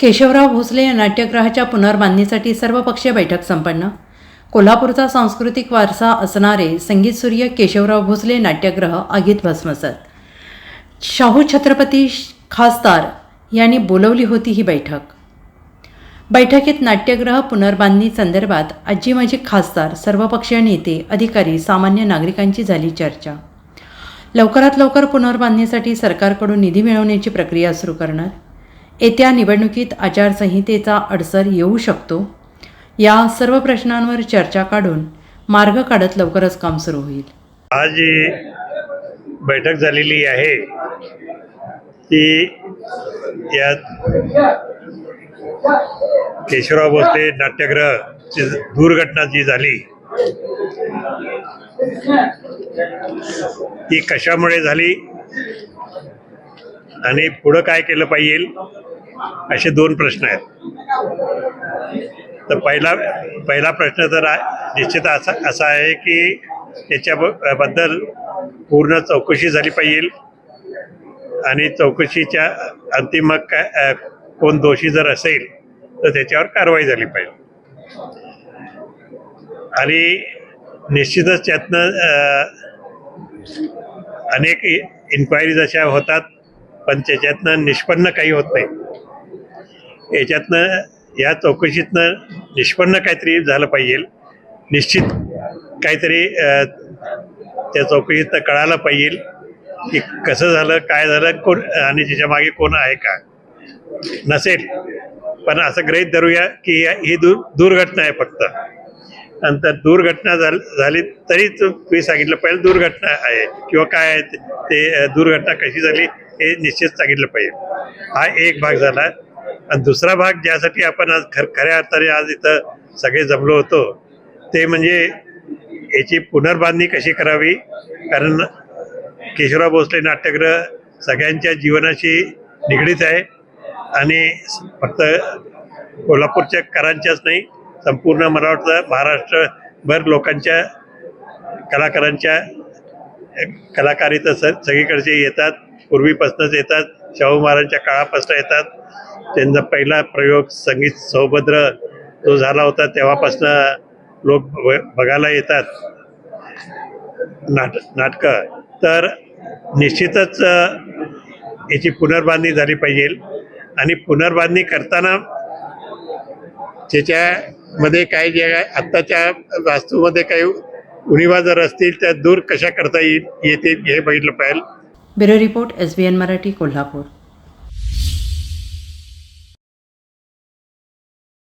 केशवराव भोसले या नाट्यगृहाच्या पुनर्बांधणीसाठी सर्वपक्षीय बैठक संपन्न. कोल्हापूरचा सांस्कृतिक वारसा असणारे संगीतसूर्य केशवराव भोसले नाट्यग्रह आगीत भस्मसात शाहू छत्रपती खासदार यांनी बोलवली होती ही बैठक. बैठकीत नाट्यग्रह पुनर्बांधणी संदर्भात आजी माजी खासदार सर्वपक्षीय नेते अधिकारी सामान्य नागरिकांची झाली चर्चा. लवकरात लवकर पुनर्बांधणीसाठी सरकारकडून निधी मिळवण्याची प्रक्रिया सुरू करणार. येत्या निवडणुकीत आचारसंहितेचा अडसर येऊ शकतो. या सर्व प्रश्नांवर चर्चा काढून मार्ग काढत लवकरच काम सुरू होईल. आज बैठक झालेली आहे ती यात केशवराव भोसले नाट्यगृहची दुर्घटना जी झाली ती कशामुळे झाली? आणि पुढं काय केलं पाहिजे असे दोन प्रश्न आहेत. तर पहिला पहिला प्रश्न तर निश्चित असा असा आहे की त्याच्याबद्दल पूर्ण चौकशी झाली पाहिजे आणि चौकशीच्या अंतिम मग काय कोण दोषी जर असेल तर त्याच्यावर कारवाई झाली पाहिजे. आणि निश्चितच त्यातनं अनेक इन्क्वायरीज अशा होतात पण त्याच्यातनं निष्पन्न काही होत नाही. याच्यातनं या चौकशीतनं निष्पन्न काहीतरी झालं पाहिजे. निश्चित काहीतरी त्या चौकशीतनं कळालं पाहिजे की कसं झालं काय झालं कोण आणि त्याच्यामागे कोण आहे का? नसेल. पण असं गृहीत धरूया की या- ही दुर्घटना आहे फक्त. नंतर दुर्घटना झाली तरी मी सांगितलं पाहिजे दुर्घटना आहे किंवा काय आहे ते- दुर्घटना कशी झाली हे निश्चित सांगितलं पाहिजे. हा एक भाग झाला. आणि दुसरा भाग ज्यासाठी आपण आज खर खऱ्या अर्थाने आज इथं सगळे जमलो होतो ते म्हणजे याची पुनर्बांधणी कशी करावी? कारण केशवराव भोसले नाट्यगृह सगळ्यांच्या जीवनाशी निगडीत आहे आणि फक्त कोल्हापूरच्या करांच्याच नाही संपूर्ण मला वाटतं महाराष्ट्रभर लोकांच्या कलाकारांच्या कलाकार इथं स सगळीकडचे येतात पूर्वीपासूनच येतात शाहू महाराजांच्या काळापासून येतात. त्यांचा पहिला प्रयोग संगीत सौभद्र जो झाला होता तेव्हापासनं लोक ब- बघायला येतात. नाट नाटकं. तर निश्चितच याची पुनर्बांधणी झाली पाहिजे. आणि पुनर्बांधणी करताना त्याच्यामध्ये काय जे आत्ताच्या वास्तूमध्ये काही उणिवा जर असतील त्या दूर कशा करता येईल येते हे बघितलं पाहिजे. Bureau report S B N Marathi Kolhapur.